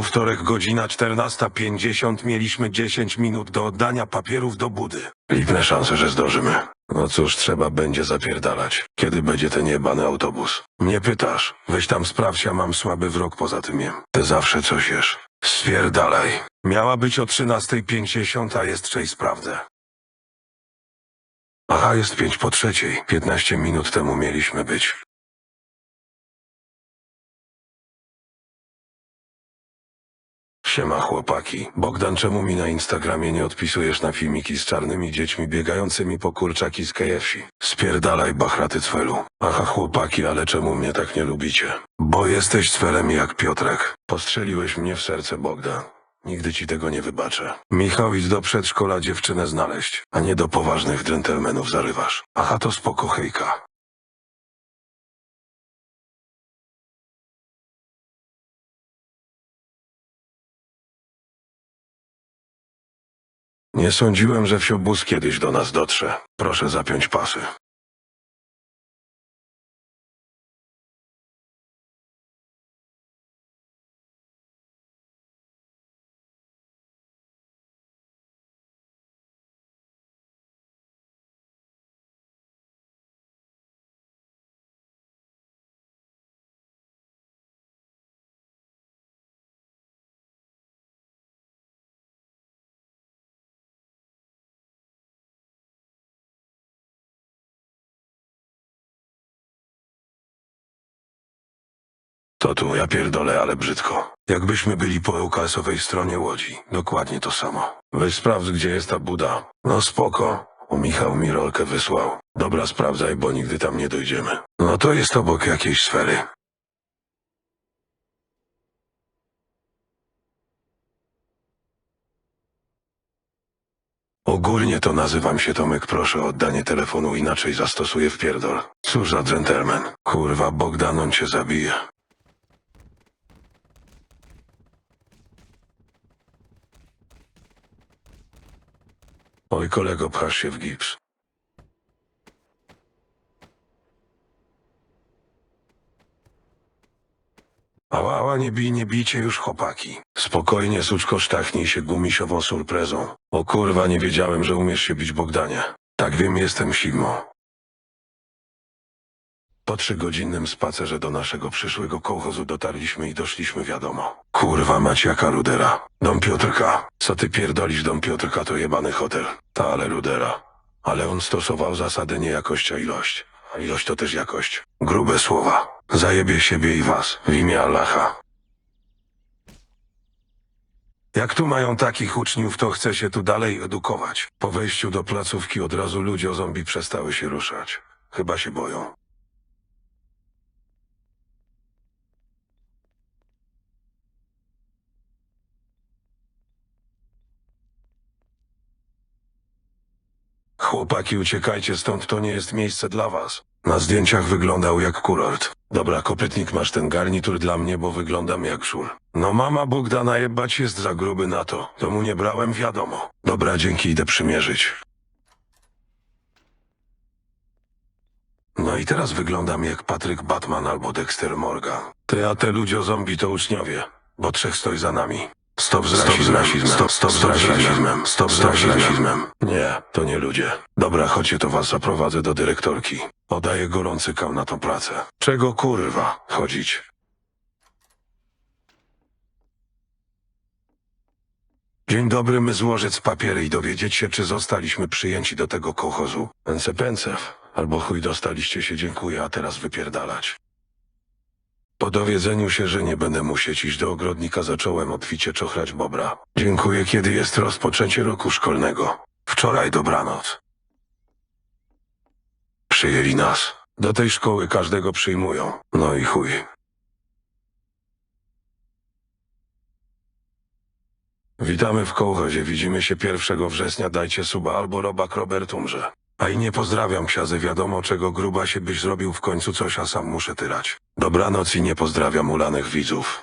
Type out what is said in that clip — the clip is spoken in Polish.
Był wtorek, godzina 14.50. Mieliśmy 10 minut do oddania papierów do budy. Liczne szanse, że zdążymy. No cóż, trzeba będzie zapierdalać. Kiedy będzie ten jebany autobus? Mnie pytasz. Weź tam sprawdź, ja mam słaby wrok poza tym jem. Ty zawsze coś jesz. Spierdalaj. Miała być o 13.50, a jest 6 sprawdzę. Aha, jest pięć po trzeciej. 15 minut temu mieliśmy być. Siema chłopaki. Bogdan, czemu mi na Instagramie nie odpisujesz na filmiki z czarnymi dziećmi biegającymi po kurczaki z KFC? Spierdalaj bachraty cwelu. Aha chłopaki, ale czemu mnie tak nie lubicie? Bo jesteś cwelem jak Piotrek. Postrzeliłeś mnie w serce Bogdan. Nigdy ci tego nie wybaczę. Michał, idź do przedszkola dziewczynę znaleźć, a nie do poważnych dżentelmenów zarywasz. Aha, to spoko hejka. Nie sądziłem, że wsiobóz kiedyś do nas dotrze. Proszę zapiąć pasy. To tu, ja pierdolę, ale brzydko. Jakbyśmy byli po UKS-owej stronie Łodzi. Dokładnie to samo. Weź sprawdź, gdzie jest ta buda. No spoko. U Michał mi rolkę wysłał. Dobra, sprawdzaj, bo nigdy tam nie dojdziemy. No to jest obok jakiejś sfery. Ogólnie to nazywam się Tomek, proszę o oddanie telefonu, inaczej zastosuję w pierdol. Cóż za dżentelmen. Kurwa, Bogdan, on cię zabije. Oj, kolego, pchasz się w gips. Ała, ała, nie bij, nie bijcie już chłopaki. Spokojnie, suczko, sztachnij się gumisiową surprezą. O kurwa, nie wiedziałem, że umiesz się bić Bogdanie. Tak wiem, jestem Sigmo. Po trzygodzinnym spacerze do naszego przyszłego kołchozu dotarliśmy i doszliśmy wiadomo. Kurwa mać jaka rudera. Dom Piotrka. Co ty pierdolisz dom Piotrka to jebany hotel. Ta ale rudera. Ale on stosował zasadę nie jakość, a ilość. A ilość to też jakość. Grube słowa. Zajebie siebie i was. W imię Allaha. Jak tu mają takich uczniów, to chce się tu dalej edukować. Po wejściu do placówki od razu ludzie o zombie przestały się ruszać. Chyba się boją. Chłopaki, uciekajcie stąd, to nie jest miejsce dla was. Na zdjęciach wyglądał jak kurort. Dobra, kopytnik, masz ten garnitur dla mnie, bo wyglądam jak szur. No mama Bogdana jebać jest za gruby na to. To mu nie brałem wiadomo. Dobra, dzięki, idę przymierzyć. No i teraz wyglądam jak Patryk Batman albo Dexter Morgan. Ty, a te ludzie zombie to uczniowie, bo trzech stoi za nami. Stop z rasizmem, stop, stop z rasizmem, stop z rasizmem. Nie, to nie ludzie. Dobra, chodźcie, to was zaprowadzę do dyrektorki. Podaję gorący kał na tą pracę. Czego kurwa chodzić? Dzień dobry, my złożyć papiery i dowiedzieć się, czy zostaliśmy przyjęci do tego kołchozu. Pęce pęcew. Albo chuj dostaliście się, dziękuję, a teraz wypierdalać. Po dowiedzeniu się, że nie będę musieć iść do ogrodnika, zacząłem obficie czochrać bobra. Dziękuję, kiedy jest rozpoczęcie roku szkolnego. Wczoraj dobranoc. Przyjęli nas. Do tej szkoły każdego przyjmują. No i chuj. Witamy w kołchozie. Widzimy się 1 września. Dajcie suba albo robak Robert umrze. A i nie pozdrawiam ksiazy. Wiadomo, czego gruba się byś zrobił w końcu coś, a sam muszę tyrać. Dobranoc i nie pozdrawiam ulanych widzów.